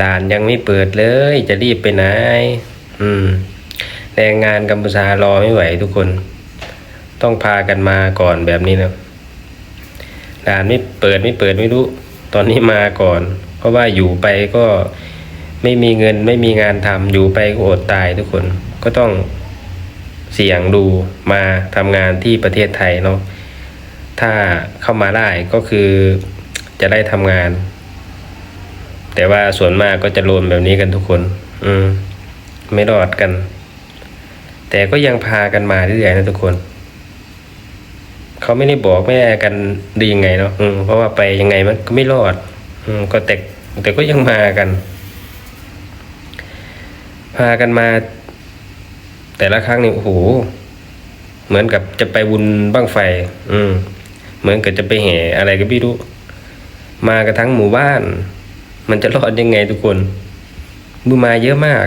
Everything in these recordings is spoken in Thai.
ด่านยังไม่เปิดเลย จะรีบไปไหน อืม แรงงานกัมพูชารอไม่ไหวทุกคน ต้องพากันมาก่อนแบบนี้นะด่านไม่เปิดไม่เปิดไม่รู้ ตอนนี้มาก่อน เพราะว่าอยู่ไปก็ไม่มีเงินไม่มีงานทำอยู่ไปก็อดตายทุกคน ก็ต้องเสี่ยงดูมาทำงานที่ประเทศไทยเนาะถ้าเข้ามาได้ก็คือจะได้ทำงาน แต่ว่าส่วนมากก็จะโลนแบบนี้กันทุกคน อืม ไม่รอดกัน แต่ก็ยังพากันมาเรื่อยๆนะทุกคน เขาไม่ได้บอกไม่ได้กันดียังไงเนาะอืมเพราะว่าไปยังไงมันก็ไม่รอด อืม ก็แต่แต่ก็ยังมากัน พากันมา แต่ละครั้งนี่โอ้โหเหมือนกับจะไปบุญบ้างไฟ อืม เหมือนกับจะไปแห่อะไรก็ไม่รู้ มากันทั้งหมู่บ้าน มันจะรอดยังไงทุกคนมือมาเยอะมาก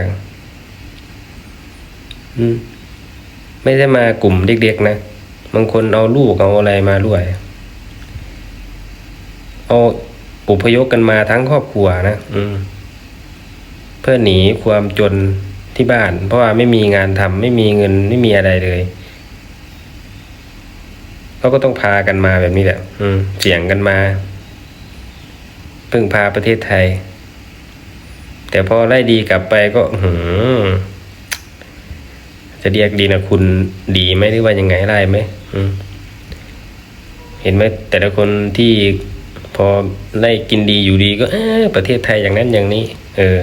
อืม ไม่ได้มากลุ่มเด็กๆนะบางคนเอาลูกเอาอะไรมาด้วย เอาอพยพกันมาทั้งครอบครัวนะอืม เพื่อหนีความจนที่บ้าน เพราะว่าไม่มีงานทำไม่มีเงินไม่มีอะไรเลยเขาก็ต้องพากันมาแบบนี้แหละ อืม เสี่ยงกันมา พึ่งพาประเทศไทย แต่พอไล่ดีกลับไปก็หืจะเรียกดีนะคุณดีไหมหรือว่ายังไงได้ไหมมเห็นไหมแต่ละคนที่พอไล่กินดีอยู่ดีก็อประเทศไทยอย่างนั้นอย่างนี้ เออ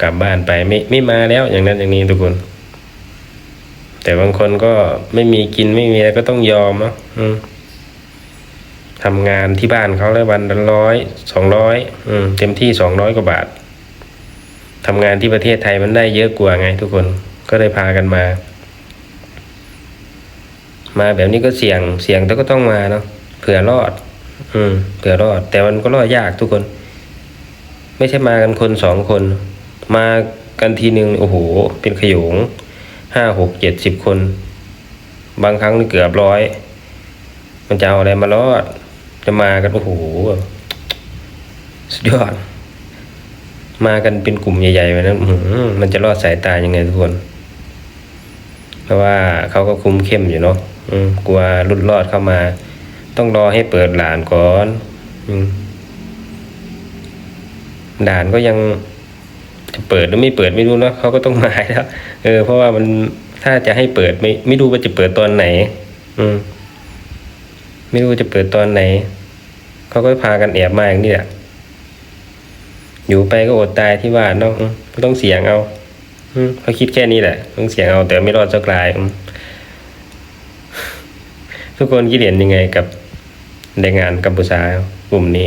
กลับบ้านไปไม่ไม่มาแล้วอย่างนั้นอย่างนี้ทุกคน แต่บางคนก็ไม่มีกินไม่มีอะไรก็ต้องยอมเนาะอืม ทำงานที่บ้านเขาแล้ววันละร้อยสองร้อยเต็มที่สองร้อยกว่าบาททำงานที่ประเทศไทยมันได้เยอะกว่าไงทุกคนก็เลยพากันมา มาแบบนี้ก็เสี่ยงเสี่ยงแต่ก็ต้องมาเนาะเผื่อรอด อืมเผื่อรอด แต่มันก็รอดยากทุกคน ไม่ใช่มากันคนสองคน มากันทีหนึ่งโอ้โห เป็นขยงห้าหกเจ็ดสิบคน บางครั้งนี่เกือบร้อย มันจะเอาอะไรมารอด จะมากันโอ้โหสุดยอด มากันเป็นกลุ่มใหญ่ๆแบบนั้นมันจะรอดสายตายังไงทุกคน เพราะว่าเขาก็คุมเข้มอยู่เนาะกลัวรุดรอดเข้ามา ต้องรอให้เปิดด่านก่อนอด่านก็ยังจะเปิดหรือไม่เปิดไม่รู้นะเขาก็ต้องมาแล้ว เออ เพราะว่ามันถ้าจะให้เปิดไม่ไม่รู้ว่าจะเปิดตอนไหน อืม ไม่รู้จะเปิดตอนไหน เขาก็พากันแอบมาอย่างนี้แหละอยู่ไปก็อดตายที่ว่านเนาะอืมก็ต้องเสี่ยงเอาอืเขาคิดแค่นี้แหละ ต้องเสี่ยงเอาแต่ไม่รอดจะกลายทุกคนคิดเห็นยังไงกับแรงงานกัมพูชากลุ่มนี้